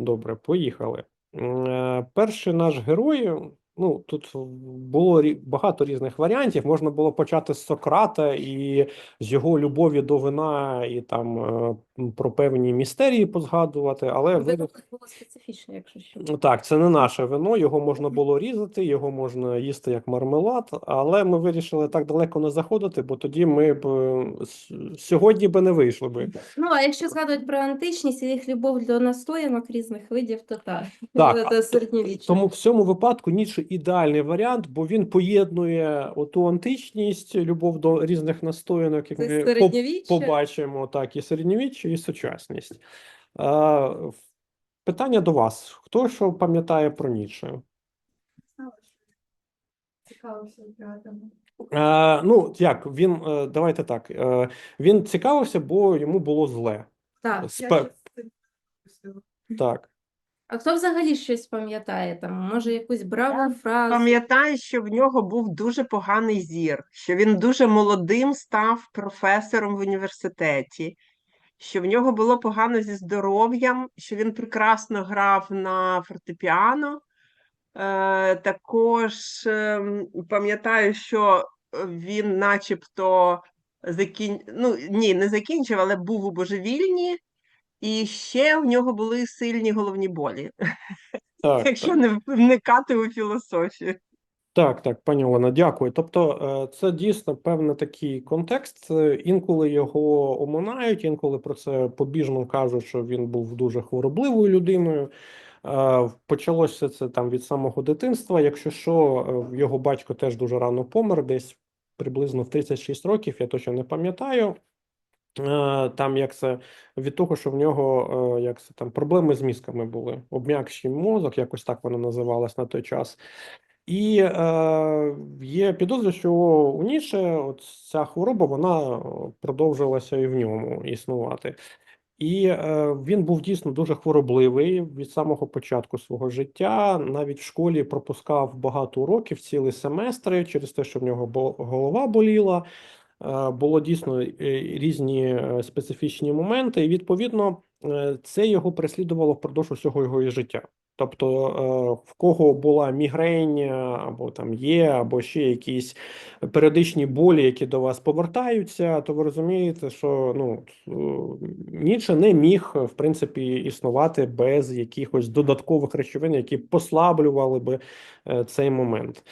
Добре, поїхали. Е, Перший наш герой. Ну, тут було багато різних варіантів. Можна було почати з Сократа і з його любові до вина, і там е, про певні містерії позгадувати, але ви... Було специфічне, якщо що. Ну, Так, це не наше вино, його можна було різати, його можна їсти як мармелад, але ми вирішили так далеко не заходити, бо тоді ми б е, сьогодні би не вийшли би. Ну, а якщо згадувати про античність і їх любов до настоянок різних видів, то так. Так, Це середньовіччя. Тому в цьому випадку Ніцше ідеальний варіант, бо він поєднує оту античність, любов до різних настоянок, як ми по- побачимо, так, і середньовіччя, і сучасність. Е, Питання до вас: хто що пам'ятає про Ніцше? Цікавився піратами. Е, ну, як він, е, давайте так. Е, він цікавився, бо йому було зле. Так. Спе- Так. А хто взагалі щось пам'ятає? Там, може, якусь браву фразу? Пам'ятаю, що в нього був дуже поганий зір, що він дуже молодим став професором в університеті, що в нього було погано зі здоров'ям, що він прекрасно грав на фортепіано. Е, також ем, пам'ятаю, що він начебто закін... ну, ні, не закінчив, але був у божевільні, і ще в нього були сильні головні болі, Так, якщо не вникати у філософію. Так, так, пані Олена, дякую. Тобто, е, це дійсно певний такий контекст. Е, Інколи його оминають, інколи про це побіжно кажуть, що він був дуже хворобливою людиною. Е, Почалося це там від самого дитинства. Якщо що, його батько теж дуже рано помер, десь приблизно в 36 років, я точно не пам'ятаю. Е, Там як це від того, що в нього е, як це там проблеми з мізками були, обм'якший мозок, якось так воно називалось на той час. І е, є підозра, що у Ніше от ця хвороба вона продовжилася і в ньому існувати. І е, він був дійсно дуже хворобливий від самого початку свого життя. Навіть в школі пропускав багато уроків, цілі семестри через те, що в нього голова боліла. Е, було дійсно е, різні е, специфічні моменти, і відповідно це його переслідувало впродовж усього його життя. Тобто, е, в кого була мігрень, або там є, або ще якісь періодичні болі, які до вас повертаються, то ви розумієте, що ну е, Ніцше не міг в принципі існувати без якихось додаткових речовин, які послаблювали би е, цей момент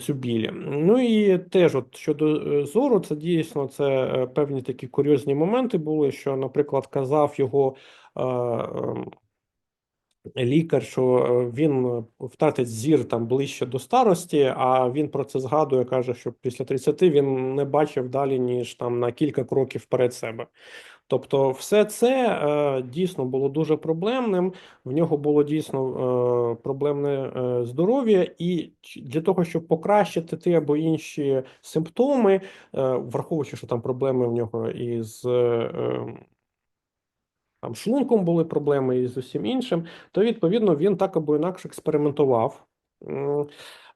цю біль. Ну і теж, от щодо зору, це дійсно це певні такі курйозні моменти були, що, наприклад, казав його. Лікар, що е, він е, втратить зір там ближче до старості, а він про це згадує, каже, що після 30 він не бачив далі, ніж там на кілька кроків вперед себе. Тобто, все це е, дійсно було дуже проблемним. В нього було дійсно е, проблемне е, здоров'я, і для того, щоб покращити ті або інші симптоми, е, враховуючи, що там проблеми в нього із е, ем, там шлунком були проблеми і з усім іншим, то відповідно він так або інакше експериментував.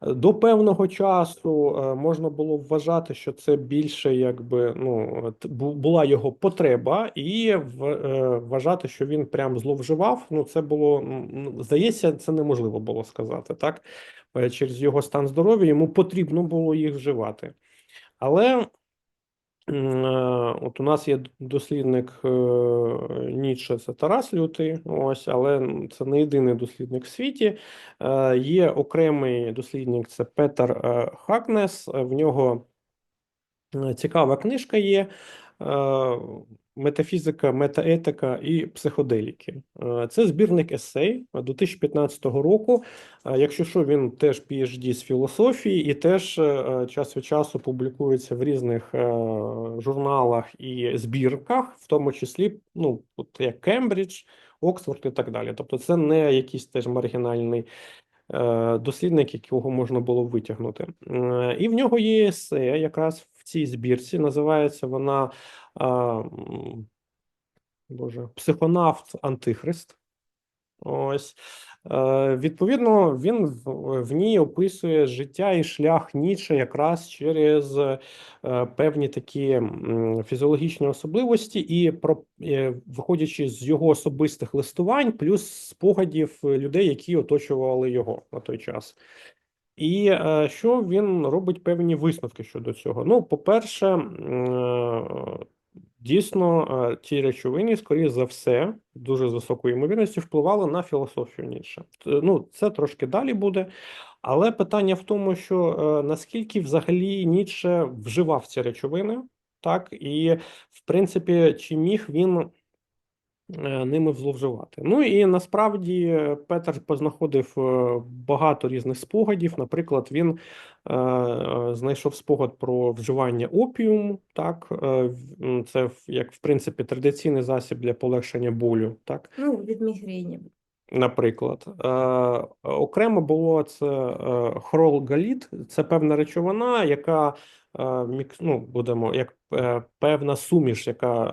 До певного часу е, можна було вважати, що це більше якби ну була його потреба, і е, вважати, що він прям зловживав. Ну це було здається, це неможливо було сказати так. Е, Через його стан здоров'я йому потрібно було їх вживати. Але От у нас є дослідник Ніче, Ніцше, це Тарас Лютий, ось, але це не єдиний дослідник в світі. Е, Є окремий дослідник, це Петер е, Хакнес. Е, В нього е, цікава книжка є. Е, Метафізика, метаетика і психоделіки. Е, Це збірник есей 2015 року. Е, Якщо що, він теж PhD з філософії і теж е, час від часу публікується в різних е, журналах і збірках, в тому числі, ну, от як Кембридж, Оксфорд і так далі. Тобто, це не якийсь теж маргінальний е, дослідник, якого можна було витягнути. Е, І в нього є есе якраз цій збірці. Називається вона е, м, Боже, психонавт Антихрист. Ось. Е, Відповідно, він в, в ній описує життя і шлях Ніцше якраз через е, певні такі м, фізіологічні особливості, і про е, виходячи з його особистих листувань, плюс спогадів людей, які оточували його на той час. І е, що він робить певні висновки щодо цього? Ну, по-перше, е, дійсно, е, ті речовини, скоріш за все, дуже з високою ймовірністю впливали на філософію Ніцше. Ну, це трошки далі буде. Але питання в тому, що наскільки взагалі Ніцше вживав ці речовини, так, і в принципі, чи міг він ними зловживати. Ну і насправді е, Петер познаходив е, багато різних спогадів. Наприклад, він е, е, знайшов спогад про вживання опіуму. Так, е, це як в принципі традиційний засіб для полегшення болю. Так, Ну, від мігрені. Наприклад, е, окремо було це е, хролгалід, це певна речовина, яка е, ну, будемо як е, певна суміш, яка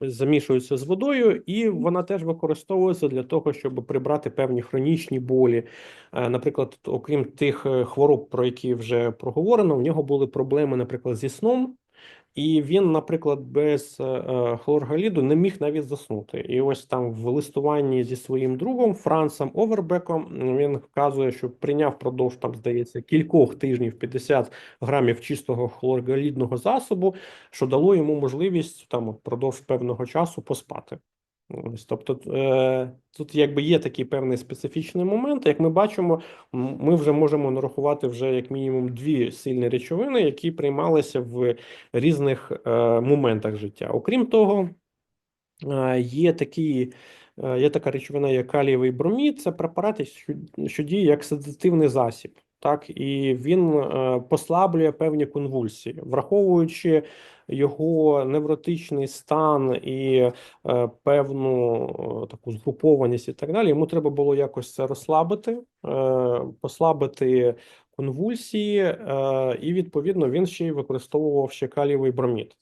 е, замішується з водою, і вона теж використовується для того, щоб прибрати певні хронічні болі. Е, наприклад, окрім тих е, хвороб, про які вже проговорено, в нього були проблеми, наприклад, зі сном. І він, наприклад, без е, е, хлоргаліду не міг навіть заснути. І ось там в листуванні зі своїм другом Францем Овербеком він вказує, що прийняв впродовж там, здається, кількох тижнів 50 грамів чистого хлоргалідного засобу, що дало йому можливість там впродовж певного часу поспати. Ось, тобто, е, тут якби є такий певний специфічний момент. Як ми бачимо, ми вже можемо нарахувати вже як мінімум дві сильні речовини, які приймалися в різних е, моментах життя. Окрім того, е, є такі, є така речовина, як калієвий бромід. Це препарат, що діє як седативний засіб. Так, і він е, послаблює певні конвульсії, враховуючи його невротичний стан і е, певну е, таку згрупованість і так далі. Йому треба було якось це розслабити, послабити конвульсії, і відповідно він ще й використовував ще калієвий бромід.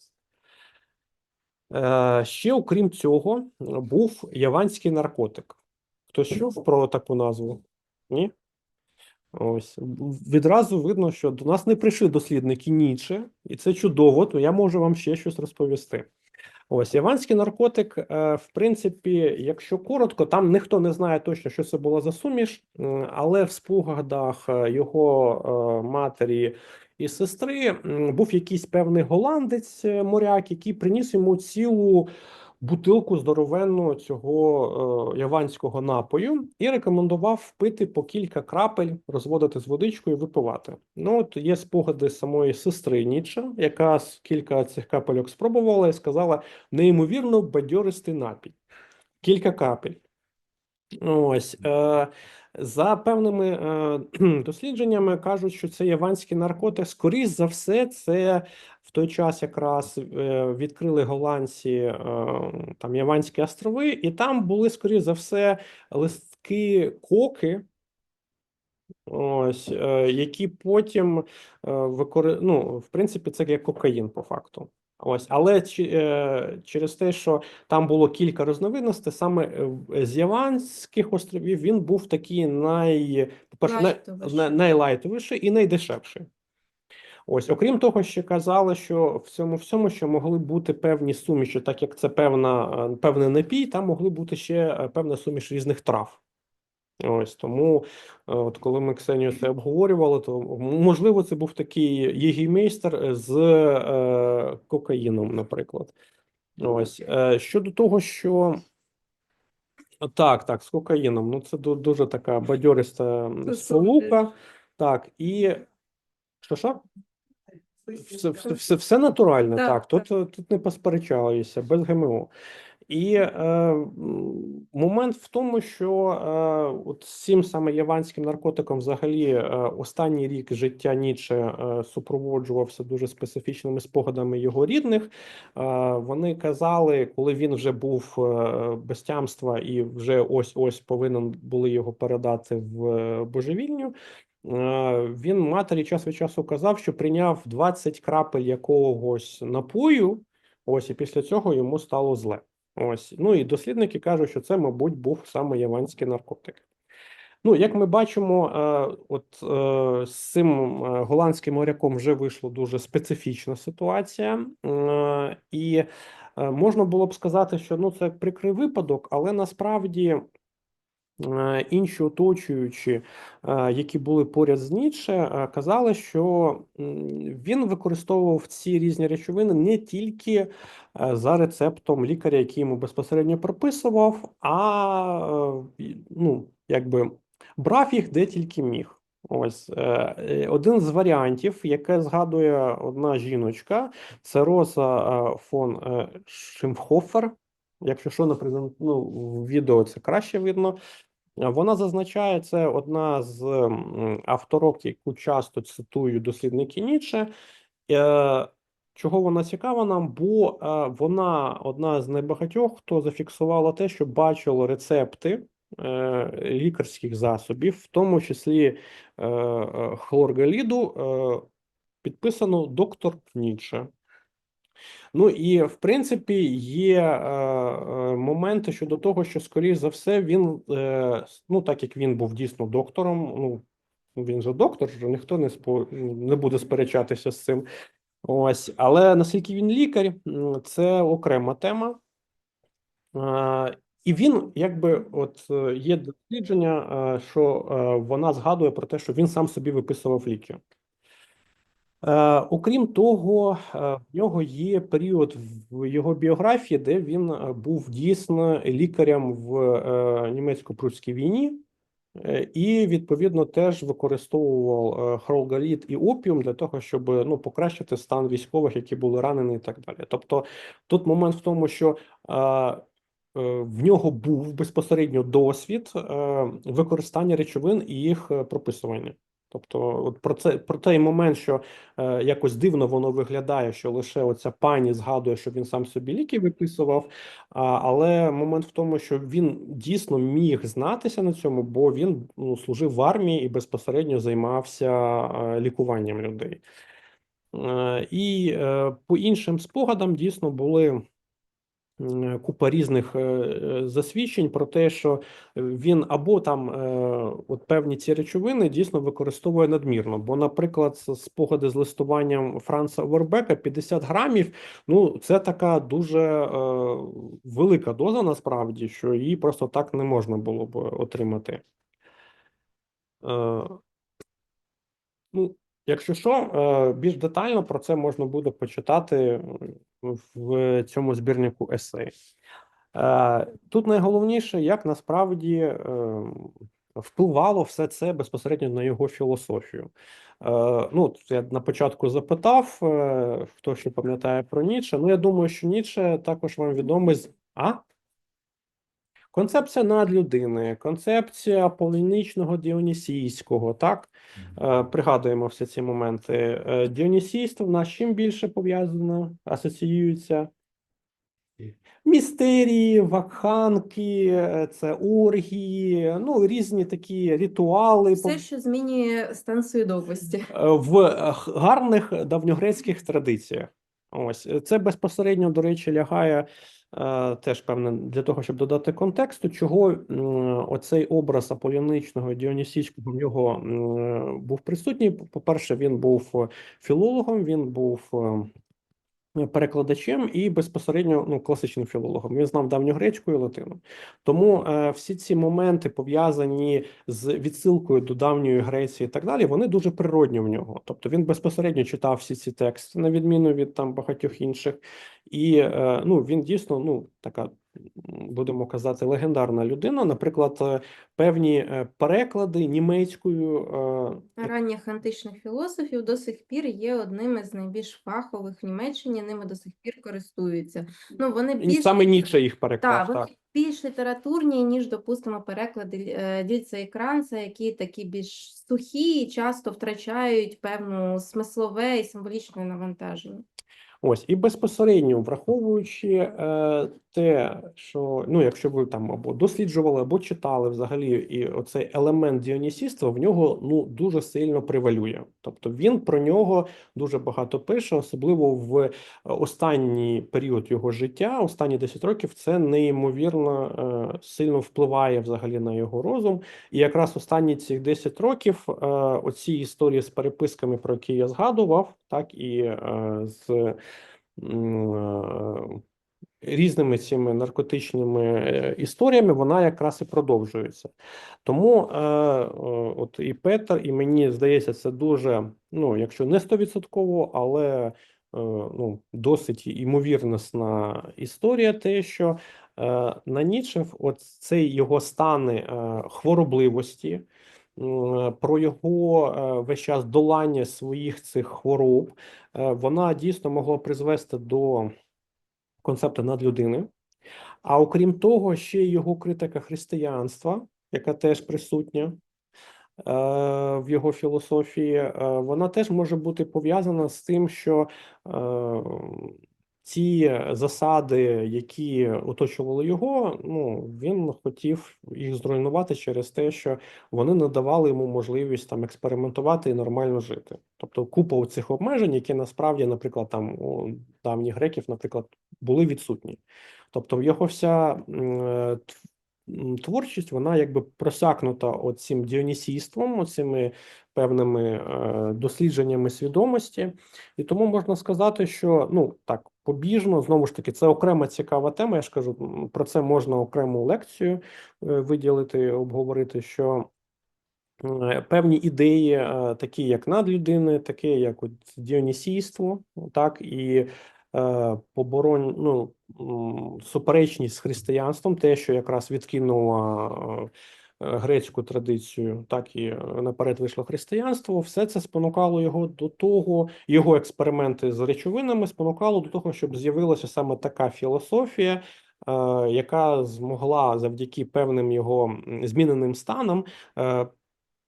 Ще, окрім цього, був яванський наркотик. Хтось чув про таку назву? Ні? Ось відразу видно, що до нас не прийшли дослідники Ніцше, і це чудово, то я можу вам ще щось розповісти. Ось яванський наркотик, е, в принципі, якщо коротко, там ніхто не знає точно, що це була за суміш, але в спогадах е, його е, матері і сестри був якийсь певний голландець моряк, який приніс йому цілу бутилку здоровенну цього е, яванського напою і рекомендував пити по кілька крапель, розводити з водичкою випивати. Ну, от є спогади самої сестри Ніча, яка кілька цих капельок спробувала і сказала неймовірно бадьористий напій. Кілька капель. Ось е, за певними е, дослідженнями кажуть, що це яванський наркотик. Скоріш за все, це в той час якраз е, відкрили голландці там Яванські острови, і там були, скоріш за все, листки коки. Ось, які потім викори... ну, в принципі, це як кокаїн по факту. Ось, але чи- е, через те, що там було кілька різновидностей, саме е, з Яванських островів він був такий най... по-перше, най... Найлайтовіший і найдешевший. Ось, окрім того, ще казали, що в цьому всьому, що могли бути певні суміші, так як це певна, е, певний напій, там могли бути ще е, певна суміш різних трав. Ось тому, е, от коли ми Ксенію це обговорювали, то можливо це був такий єгіймейстер з е, кокаїном, наприклад. Ось е, щодо того, що так, так, з кокаїном. Ну це дуже така бадьориста сполука. Так, і що що? Все, все, все, натуральне, Так, так. Тут, е, тут не посперечалися, без ГМО. І е, момент в тому, що е, от з цим саме яванським наркотиком взагалі е, останній рік життя Ніцше е, супроводжувався дуже специфічними спогадами його рідних. Е, вони казали, коли він вже був е, без тямства і вже ось-ось повинен були його передати в е, божевільню. Е, Він матері час від часу казав, що прийняв 20 крапель якогось напою, ось і після цього йому стало зле. Ось. Ну і дослідники кажуть, що це, мабуть, був саме яванський наркотик. Ну, як ми бачимо, е, от е, з цим е, голландським моряком вже вийшла дуже специфічна ситуація, і можна було б сказати, що ну це прикрий випадок, але насправді інші оточуючі, е, які були поряд з Ніцше, е, казали, що він використовував ці різні речовини не тільки е, за рецептом лікаря, який йому безпосередньо прописував, а е, ну, якби брав їх де тільки міг. Ось е, е, один з варіантів, яке згадує одна жіночка, це Роза е, фон е, Шимхофер. Якщо що, наприклад, ну, в відео це краще видно. Вона зазначає, це одна з авторок, яку часто цитують дослідники Ніцше. Е, Чого вона цікава нам? Бо е, вона одна з небагатьох, хто зафіксувала те, що бачила рецепти е, лікарських засобів, в тому числі хлоргаліду, підписано доктор Ніцше. Ну і в принципі є е, е, моменти щодо того, що скоріш за все він, е, ну так як він був дійсно доктором, ну він же доктор, що ніхто не спо, не буде сперечатися з цим. Ось, але наскільки він лікар, це окрема тема. Е, І він, якби, от е, є дослідження, е, що е, вона згадує про те, що він сам собі виписував ліки. Е, Окрім того, е, в нього є період в його біографії, де він е, був дійсно лікарем в німецько-прусській війні, і відповідно теж використовував хлоргалід і опіум для того, щоб ну, покращити стан військових, які були ранені, і так далі. Тобто, тут момент в тому, що в нього був безпосередньо досвід використання речовин і їх прописування. Тобто, от про це про той момент, що е, якось дивно воно виглядає, що лише оця пані згадує, що він сам собі ліки виписував. А, але момент в тому, що він дійсно міг знатися на цьому, бо він ну, служив в армії і безпосередньо займався е, лікуванням людей. Е, і е, по іншим спогадам дійсно були. Купа різних е, е, засвідчень про те, що він або там е, от певні ці речовини дійсно використовує надмірно. Бо, наприклад, спогади з листуванням Франца Вербека 50 грамів, ну це така дуже е, велика доза, насправді, що її просто так не можна було б отримати. Е, Ну, якщо що, е, більш детально про це можна буде почитати в цьому збірнику есей. Е, Тут найголовніше, як насправді е, впливало все це безпосередньо на його філософію. Ну, я на початку запитав, хто ще пам'ятає про Ніцше. Ну, я думаю, що Ніцше також вам відомий з. А? Концепція надлюдини, концепція полінічного діонісійського, так? Е, Пригадуємо всі ці моменти. Е, Діонісійство в нас чим більше пов'язано, асоціюється? Містерії, вакханки, е, це оргії, ну, різні такі ритуали Все, що змінює стан свідомості. в гарних давньогрецьких традиціях. Ось це безпосередньо, до речі, лягає теж певне для того, щоб додати контексту, чого оцей образ аполіничного діонісійського в нього був присутній. По-перше, він був е, філологом, він був. Перекладачем і безпосередньо ну, класичним філологом. Він знав давню гречку і латину. Тому е, всі ці моменти пов'язані з відсилкою до давньої Греції і так далі, вони дуже природні в нього. Тобто він безпосередньо читав всі ці тексти, на відміну від там багатьох інших, і е, ну він дійсно ну така. Будемо казати, легендарна людина. Наприклад, е, певні е, переклади німецькою е, Ранніх античних філософів до сих пір є одним із найбільш фахових в Німеччині, ними до сих пір користуються. Ну, вони більш саме Ніцше їх Так, вони Так. більш літературні, ніж, допустимо, переклади Дільця і Кранца, які такі більш сухі і часто втрачають певну смислове і символічне навантаження. Ось і безпосередньо враховуючи е, те, що ну, якщо ви там або досліджували, або читали взагалі, і оцей елемент діонісійства в нього ну дуже сильно превалює. Тобто він про нього дуже багато пише, особливо в е, останній період його життя, останні 10 років, це неймовірно е, сильно впливає взагалі на його розум. І якраз останні ці 10 років е, оці історії з переписками, про які я згадував, так і е, з е, різними цими наркотичними е, історіями, вона якраз і продовжується. Тому е, от і Петр, і мені здається, це дуже, ну, якщо не стовідсотково, але е, ну, досить імовірнісна історія, те, що на Ніцше от цей його стани хворобливості, про його весь час долання своїх цих хвороб, вона дійсно могла призвести до концепту надлюдини. А окрім того, ще й його критика християнства, яка теж присутня е, в його філософії, е, вона теж може бути пов'язана з тим, що е, ці засади, які оточували його, ну він хотів їх зруйнувати через те, що вони надавали йому можливість там експериментувати і нормально жити. Тобто купа цих обмежень, які насправді, наприклад, там у давніх греків, наприклад, були відсутні. Тобто його вся е, творчість, вона якби просякнута оцим діонісійством, оцими певними е, дослідженнями свідомості. І тому можна сказати, що ну так побіжно, знову ж таки, це окрема цікава тема. Я ж кажу, про це можна окрему лекцію е, виділити, обговорити, що е, певні ідеї, е, такі як надлюдини, такі як діонісійство, так і е, поборонь, ну, суперечність з християнством, те, що якраз відкинула грецьку традицію, так і е, наперед вийшло християнство. Все це спонукало його до того, його експерименти з речовинами спонукало до того, щоб з'явилася саме така філософія, е, яка змогла завдяки певним його зміненим станам е,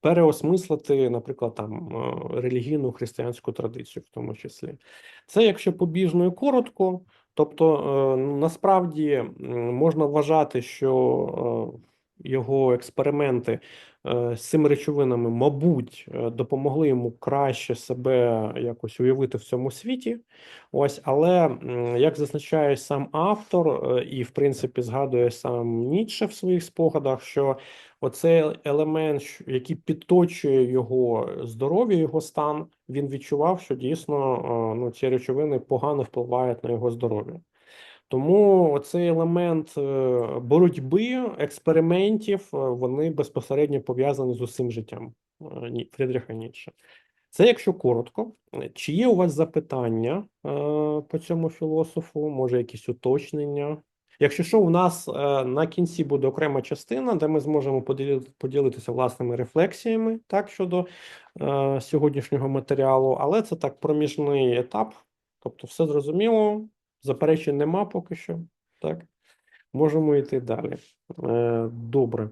переосмислити, наприклад, там е, релігійну християнську традицію, в тому числі. Це якщо побіжно і коротко, тобто е, насправді можна вважати, що е, його експерименти е, з цими речовинами, мабуть, е, допомогли йому краще себе якось уявити в цьому світі. Ось, але як зазначає сам автор, е, і в принципі згадує сам Ніцше в своїх спогадах, що оцей елемент, який підточує його здоров'я, його стан, він відчував, що дійсно ну, ці речовини погано впливають на його здоров'я. Тому цей елемент е, боротьби, експериментів, е, вони безпосередньо пов'язані з усім життям е, Фрідріха Ніцше. Це якщо коротко. Чи є у вас запитання по цьому філософу? Може, якісь уточнення? Якщо що, у нас на кінці буде окрема частина, де ми зможемо поділитися власними рефлексіями так щодо сьогоднішнього матеріалу, але це так проміжний етап. Тобто, все зрозуміло, заперечень нема поки що. Так, можемо йти далі. Е, добре.